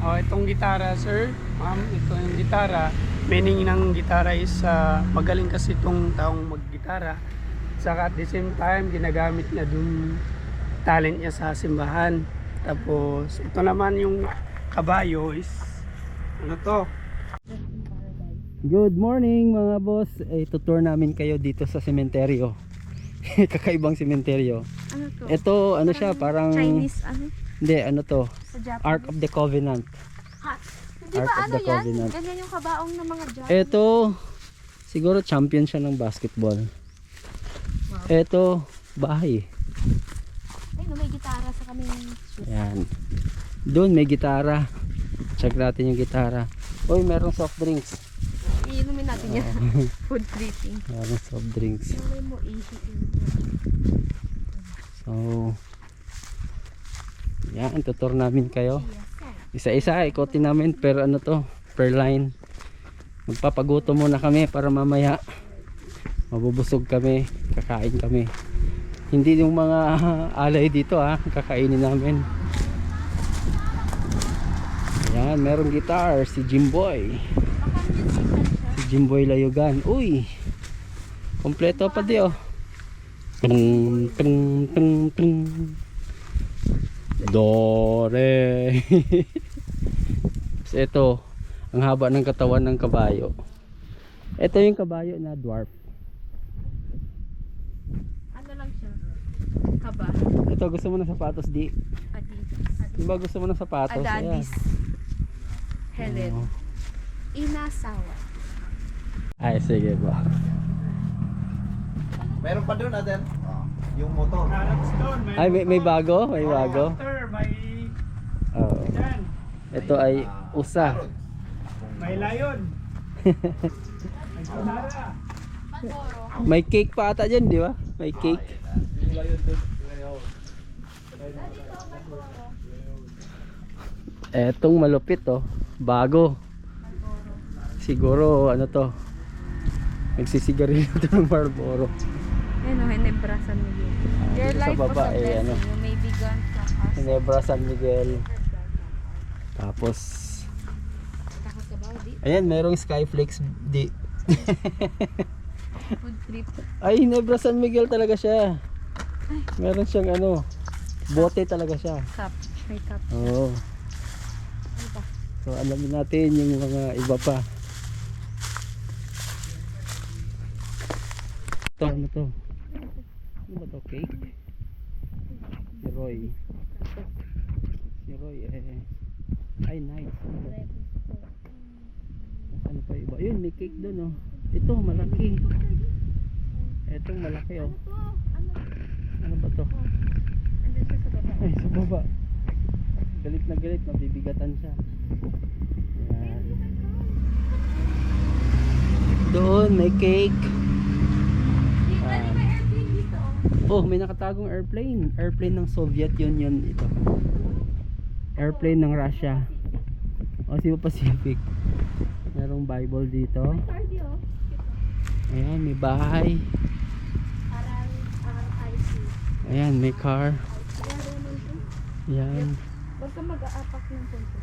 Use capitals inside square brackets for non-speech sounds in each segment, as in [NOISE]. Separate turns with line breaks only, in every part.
Oh, itong gitara, sir. Ma'am, ito yung gitara. Meaning ng gitara is ah, magaling kasi itong taong maggitara. Saka at the same time, ginagamit niya dun talent niya sa simbahan. Tapos, ito naman yung kabayo is ano to?
Good morning mga boss. Eh, tutour namin kayo dito sa sementeryo. [LAUGHS] Kakaibang sementeryo.
Ano to?
Ito, ano siya, parang...
Chinese ano?
Hindi, ano to?
Sa Japanese?
Ark of the Covenant.
Ha? Hindi
Ark
ba
of
ano
the
yan?
Covenant.
Ganyan yung kabaong ng mga Japanese.
Ito, siguro champion siya ng basketball.
Wow.
Ito, bahay.
Ay, no, may gitara sa kaming shoes.
Ayan. Doon may gitara. Check natin yung gitara. Uy, merong soft drinks.
Iinumin natin yan. [LAUGHS] [LAUGHS] Food tripping.
Merong soft drinks.
Malay mo, ihi.
So, yan, tutor namin kayo. Isa-isa, ikotin namin per ano to, per line. Magpapaguto muna kami para mamaya mabubusog kami, kakain kami. Hindi yung mga [LAUGHS] alay dito ha, kakainin namin. Yan, merong guitar, si Jimboy. Si Jimboy Layugan. Uy, kompleto pa di oh. Tung, tung, tung, tung. Do, re. [LAUGHS] Tapos ito, ang haba ng katawan ng kabayo. Ito yung kabayo na dwarf.
Ano lang siya? Kaba.
Ito, gusto mo ng sapatos, di?
Adidas.
Diba gusto mo ng sapatos?
Adadis. Helen.
Oo.
Inasawa.
Ay, sige ba.
Meron pa doon natin. Yung motor.
Ay, may, may bago? May bago?
Sir, may yan.
Ito ay usa.
May layon. [LAUGHS] may gitara.
May cake pa ata dyan, di ba? May cake. Etong malupit oh. Bago. Siguro ano to. Nagsisigarilyo to ng Marlboro.
Ayun o, Hinebra San Miguel. Your
dito sa
life was
baba,
a
eh,
blessing.
ano.
You may be gone from us.
Ginebra San Miguel. Tapos ayan, merong Skyflex di.
Food trip.
Ay, Ginebra San Miguel talaga siya. Meron siyang ano, bote talaga siya.
Cup. May cup.
Oo.
Ano?
So alamin natin yung mga iba pa. Ito, ano to? Ano ba to? Cake? Si Roy. Si Roy eh. Ay, nice. Ano pa iba? Yun, may cake doon oh. Ito, malaki. Etong malaki oh. Ano ba to? Ay, sa baba. Galit na galit, mabibigatan siya. Yan. Doon, may cake. Oh, may nakatagong airplane. Airplane ng Soviet Union ito. Airplane ng Russia. O, si Pacific. Merong Bible dito. Ayan, may bahay. Ayan, may car.
Kaya naman ito.
Yan.
Huwag ka mag-aapak ng punto.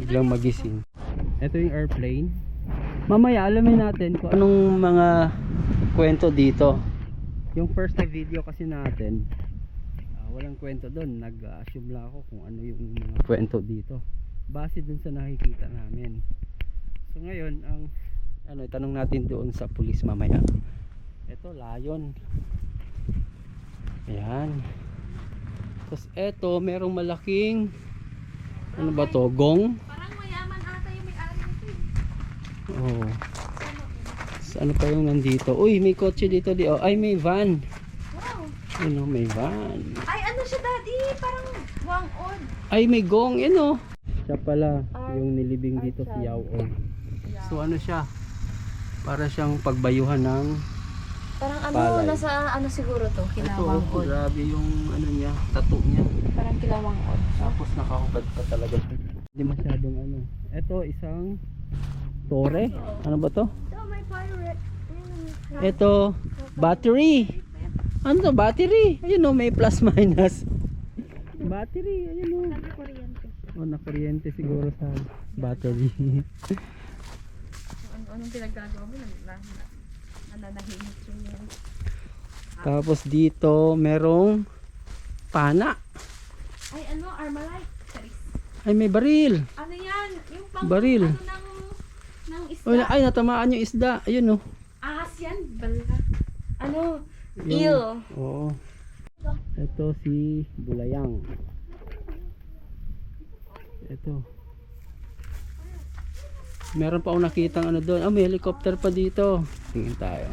Biglang
magising. Ito yung airplane. Mamaya alamin natin kung anong mga kwento dito. Yung first na video kasi natin, ah, walang kwento doon. Nag-assume lang ako kung ano yung mga kwento dito. Base dun sa nakikita namin. So ngayon, ang ano, itanong natin doon sa pulis mamaya. Ito, lion. Ayan. Tapos eto, merong malaking ano ba to? Gong?
Parang mayaman ata yung may-ari nito.
Oh. Ano pa yung nandito? Uy, may kotse dito di. Oh, ay may van.
Wow.
Ano, may van.
Ay, ano siya daddy? Parang wang-on.
Ay, may gong. Ano? Siya pala yung nilibing dito si Yao Ong. So ano siya? Para siyang pagbayuhan ng
Parang ano,
Palay.
nasa ano siguro to?
ito.
Kilawang
Oh,
on.
grabe yung ano niya, tattoo niya.
Parang kilawang on.
Tapos nakahubad pa talaga. Hindi masyadong ano. Ito isang tore. Ano ba to?
Ito,
battery. Ano to? Battery. Ayun no, may plus [LAUGHS] minus. Battery, ayun o.
Nagkuryente.
Oh, na kuryente siguro sa battery.
Ano, anong pinaggagawa mo? Na, na, na, yung.
Tapos dito, merong pana.
Ay, ano? Armalite.
Ay, may baril.
Ano yan? Yung pang...
Baril.
Ano ng... ng isda.
Ay, ay natamaan yung isda. Ayun oh.
Ahas yan. Bala. Ano? Eel.
Oo. Ito si Bulayang. Ito. Meron pa akong nakitang ano doon. Ah, may helicopter pa dito. Tingin tayo.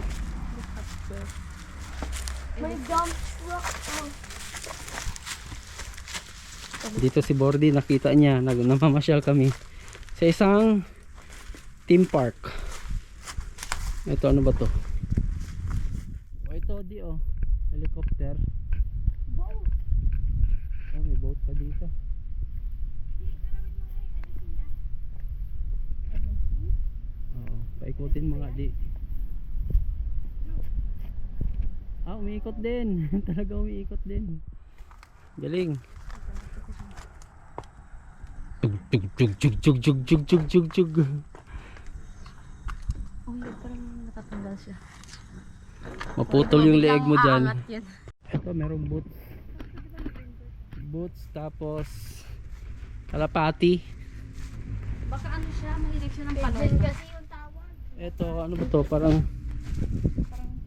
May dump truck. Oh.
Dito si Bordy, nakita niya. Nag namamasyal kami. Sa isang theme park. Ito, ano ba to? O ito, di oh. Helicopter.
Boat.
Oh, may boat pa dito. Oo, paikutin mo nga di. Ah, umiikot din. [LAUGHS] Talaga umiikot din. Galing. Tug tug tug tug tug tug tug tug tug tug.
Oh, yun. Parang natatanggal siya.
Maputol yung leeg mo dyan. Ito, merong boots. Boots, tapos kalapati.
Baka ano siya, mahilig siya ng panon. kasi yung tawag.
Ito, ano ba to? Parang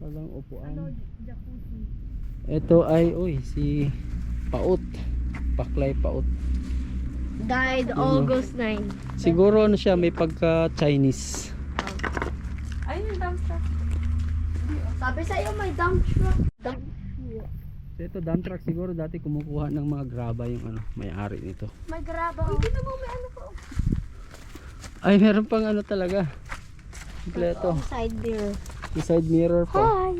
parang upuan.
jacuzzi.
Ito ay, uy, si Paut. Paklay Paut.
Died
Yun, no?
August 9.
Siguro ano siya, may pagka-Chinese.
Ayun yung dump truck. Sabi sa'yo may dump truck. Dump
So, ito, dump truck siguro dati kumukuha ng mga graba yung ano, may-ari nito.
May graba. Uy, di mo may ano ko.
Ay, meron pang ano talaga. Kompleto.
Side mirror.
May side mirror pa.
Hi!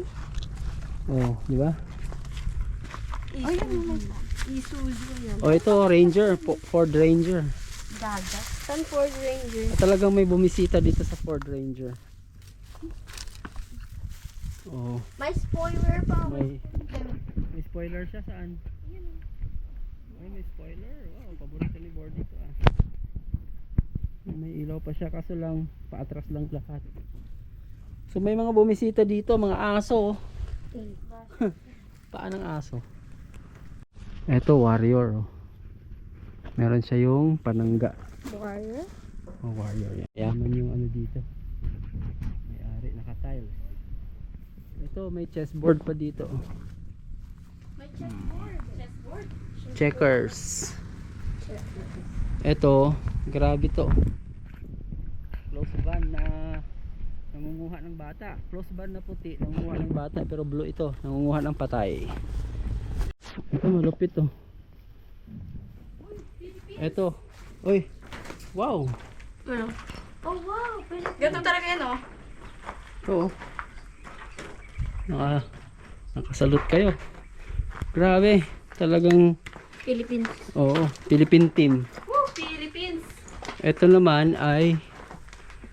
Oh, di ba?
Ayun may Isuzu yan.
Oh, ito, Ranger. Po- Ford Ranger.
Gaga. San Ford Ranger.
At talagang may bumisita dito sa Ford Ranger. Oh,
May spoiler pa.
may may spoiler siya saan? Ay, may spoiler. Wow, paborito ni Bordy ito ah. May ilaw pa siya kaso lang paatras lang lahat. So may mga bumisita dito, mga aso. oh. [LAUGHS] Paan ng aso? Ito, warrior. Oh. Meron siya yung panangga.
Warrior?
Oh, warrior. Yaman yung ano dito. May ari, naka-tiles. Ito, may chessboard pa dito. oh.
May chessboard. Chessboard?
Checkers. Ito, grabe to. Close van na nangunguha ng bata. Close van na puti, nangunguha ng bata. Pero blue ito, nangunguha ng patay. Ito, malupit to. Ito. Uy. Wow.
Ano? Oh wow! Ganito talaga yan oh.
Oo. Naka, nakasalute kayo. Grabe. Talagang,
Philippines.
oo, Philippine team.
Woo! Philippines!
Ito naman ay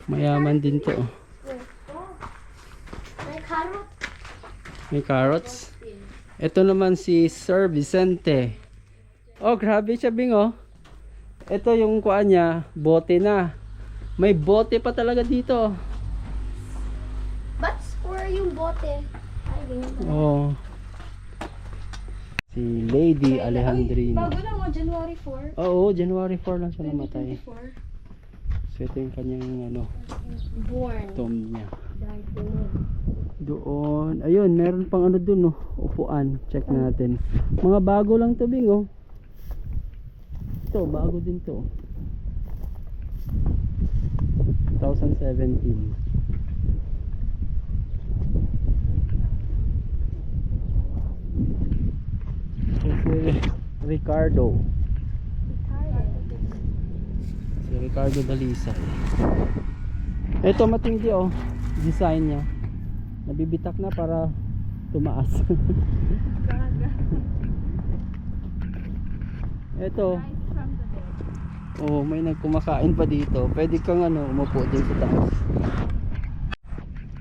mayaman din to.
May carrot.
May carrots. Ito naman si Sir Vicente. Oh, grabe siya, Bing, oh. Ito yung kuan niya, bote na. May bote pa talaga dito.
Ba't square yung bote? Pala.
Oh. Si Lady Alejandrina.
Bago lang oh, January 4.
Oo, January 4 lang siya namatay.
2024.
So ito yung kanyang ano,
Born.
tomb niya.
Died.
Doon, ayun, meron pang ano dun, oh, upuan. Check natin. Mga bago lang to, Bing, oh. Ito, bago din to. 2017. Ricardo. Si Ricardo Dalisay. Ito matindi oh, design niya. Nabibitak na para tumaas. [LAUGHS] Ito, oh, may nagkumakain pa dito. Pwede kang ano, umupo din sa taas.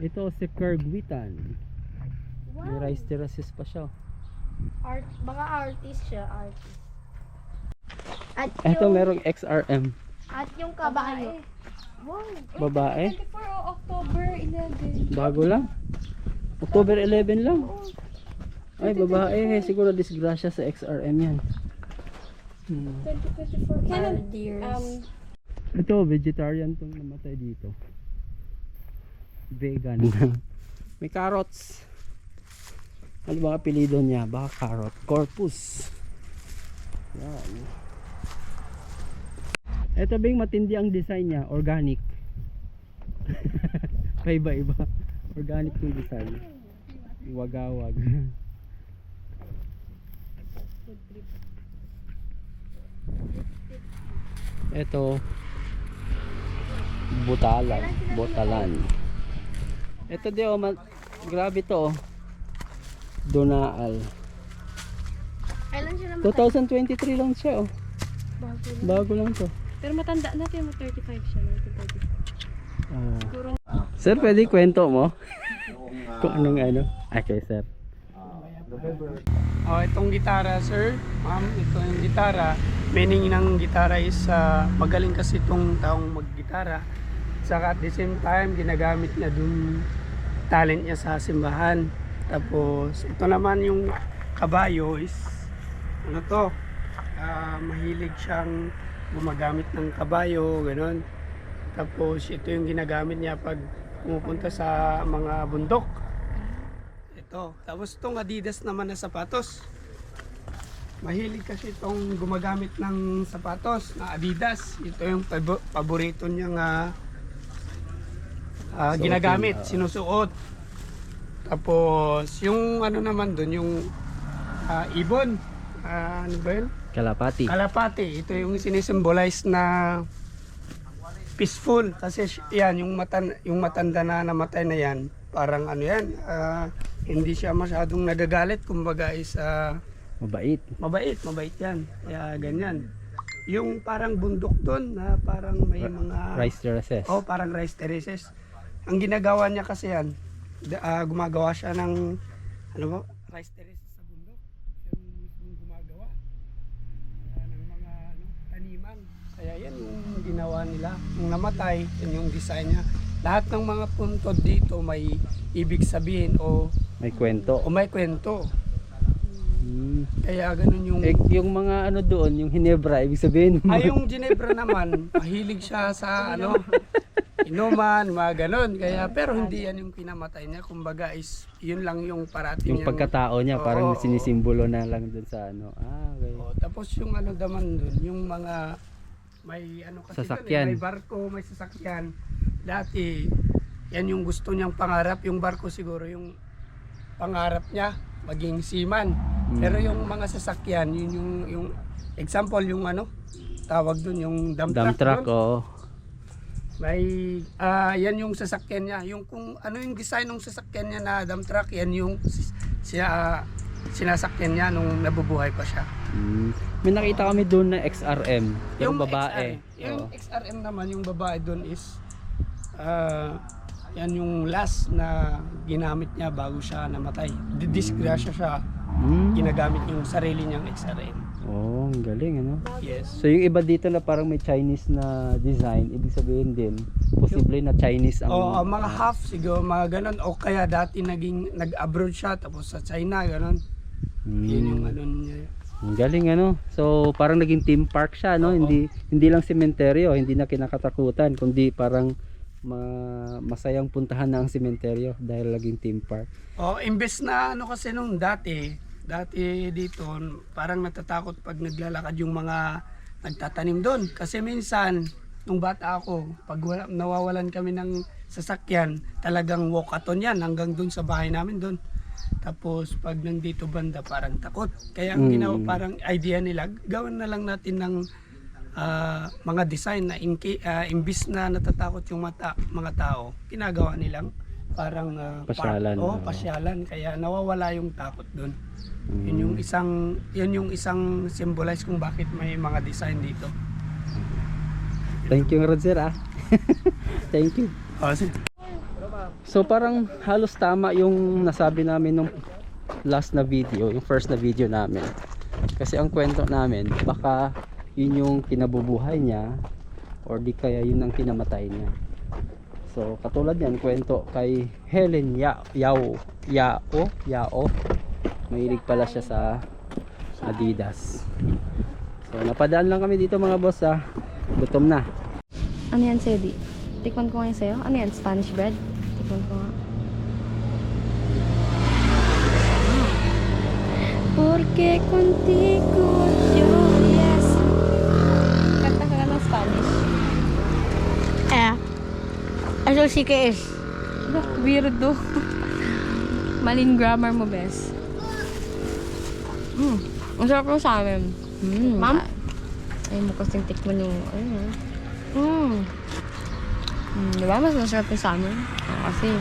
Ito si Kergwitan. May
Wow.
rice terraces pa siya.
Art, baka artist siya, artist. At
Ito
yung,
merong XRM.
at yung kabayo. Wow.
Babae.
24 October 11.
Bago lang. October 11 lang. Ay, babae. Siguro disgrasya sa XRM yan. Hmm.
2024 Kailan, um,
Ito, vegetarian tong namatay dito. Vegan. [LAUGHS] May carrots. Ano ba apelido niya? Baka carrot. Corpus. Yan. Ito bing matindi ang design niya. Organic. [LAUGHS] Paiba-iba. Organic yung design. Wagawag. Ito butalan, botalan. Ito di oh, ma- grabe to oh. Donaal.
Kailan siya namatay?
2023 lang siya oh. Bago lang to.
Pero matanda natin, mo 35 siya. no? 35.
Ah. Sir, pwede kwento mo? Kung anong ano? Okay, sir.
Oh, itong gitara, sir. Ma'am, ito yung gitara. Meaning ng gitara is ah, magaling kasi itong taong maggitara. Saka at the same time, ginagamit niya dun talent niya sa simbahan. Tapos, ito naman yung kabayo is ano to? ah, mahilig siyang gumagamit ng kabayo, ganun. Tapos, ito yung ginagamit niya pag pumupunta sa mga bundok. Ito. Tapos itong Adidas naman na sapatos. Mahilig kasi itong gumagamit ng sapatos na Adidas. Ito yung pabo- paborito niyang ah,
Suotin,
ginagamit, sinusuot. Tapos yung ano naman dun, yung ah, ibon. Ah, ano ba yun?
Kalapati.
Kalapati. Ito yung sinisimbolize na peaceful kasi yan yung matan yung matanda na namatay na yan parang ano yan ah, hindi siya masyadong nagagalit kumbaga is ah,
Mabait.
mabait mabait yan kaya ganyan yung parang bundok doon na parang may mga
Rice terraces.
oh parang rice terraces ang ginagawa niya kasi yan ah, gumagawa siya ng ano ba rice terraces sa bundok. Yung mismong gumagawa. Ah, ng mga ano, taniman. Kaya yan yung ginawa nila. Yung namatay yan yung design niya. Lahat ng mga puntod dito may ibig sabihin o,
May kwento.
o may kwento.
Hmm.
kaya ganun yung
Eh, yung mga ano doon, yung Hinebra, ibig sabihin
Ay, yung Ginebra naman, mahilig siya sa [LAUGHS] ano, inuman, mga ganun. Kaya, pero hindi yan yung pinamatay niya. Kumbaga is, yun lang yung parating
yung pagkatao niya
Oo,
parang
oo.
sinisimbolo na lang doon sa ano. Ah, okay.
Oo, tapos yung ano naman dun, yung mga may ano kasi dun
Sasakyan.
eh, may barko, may sasakyan. Dati, yan yung gusto niyang pangarap. Yung barko siguro yung pangarap niya, maging seaman. Pero yung mga sasakyan, yun yung, yung example, yung ano, tawag dun, yung dump,
Dump truck,
dun.
oh.
May, ah yan yung sasakyan niya. Yung kung ano yung design ng sasakyan niya na dump truck, yan yung si- siya, sinasakyan niya nung nabubuhay pa siya.
Hmm. May nakita kami doon na XRM, pero babae.
XR, yung. XRM naman, yung babae doon is ah, yan yung last na ginamit niya bago siya namatay. Didisgrasya siya.
Hmm.
Ginagamit yung sarili niyang XRM.
Oh, ang galing ano.
Yes.
So yung iba dito na parang may Chinese na design, ibig sabihin din, posible na Chinese ang
O ang mga half siguro mga ganun o kaya dati naging nag-abroad siya tapos sa China ganun.
Hmm.
Yun yung ano niya.
Ang galing ano. So parang naging theme park siya no,
Oo.
hindi hindi lang sementeryo, hindi na kinakatakutan, kundi parang ma- masayang puntahan na ang sementeryo dahil naging theme park.
O imbes na ano kasi nung dati, dati dito parang natatakot pag naglalakad yung mga nagtatanim doon. Kasi minsan nung bata ako pag wala, nawawalan kami ng sasakyan talagang walkathon yan hanggang doon sa bahay namin doon. Tapos pag nandito banda parang takot. Kaya ang
Mm.
ginawa parang idea nila gawin na lang natin ng ah, mga design na inki, ah, imbis na natatakot yung mata, mga tao ginagawa nilang parang ah,
Pasyalan,
park. Oh, pasyalan. Kaya nawawala yung takot doon
Hmm.
yun yung isang yun yung isang symbolize kung bakit may mga design dito
Thank you Roger ah. [LAUGHS] Thank you.
oh.
So parang halos tama yung nasabi namin nung last na video, yung first na video namin. Kasi ang kwento namin, baka yun yung kinabubuhay niya or di kaya yun ang kinamatay niya so katulad yan kwento kay Helen ya Yao Yao Yao mahilig pala siya sa Adidas so napadaan lang kami dito mga boss ah gutom na
Ano yan, Sedi? Tikman ko ngayon sa'yo. Ano yan, Spanish bread? Tikman ko nga. Porque contigo yo yes. Kanta ka ng Spanish.
Eh. Eso sí que es.
Weirdo. Maling grammar mo, bes. Mm. Ang sarap sa amin. Mm.
Ma'am?
Ay mo kasing tikman yung, ano. Mm. Mm, diba? Mas masarap yung sa amin. Ah, Kasi,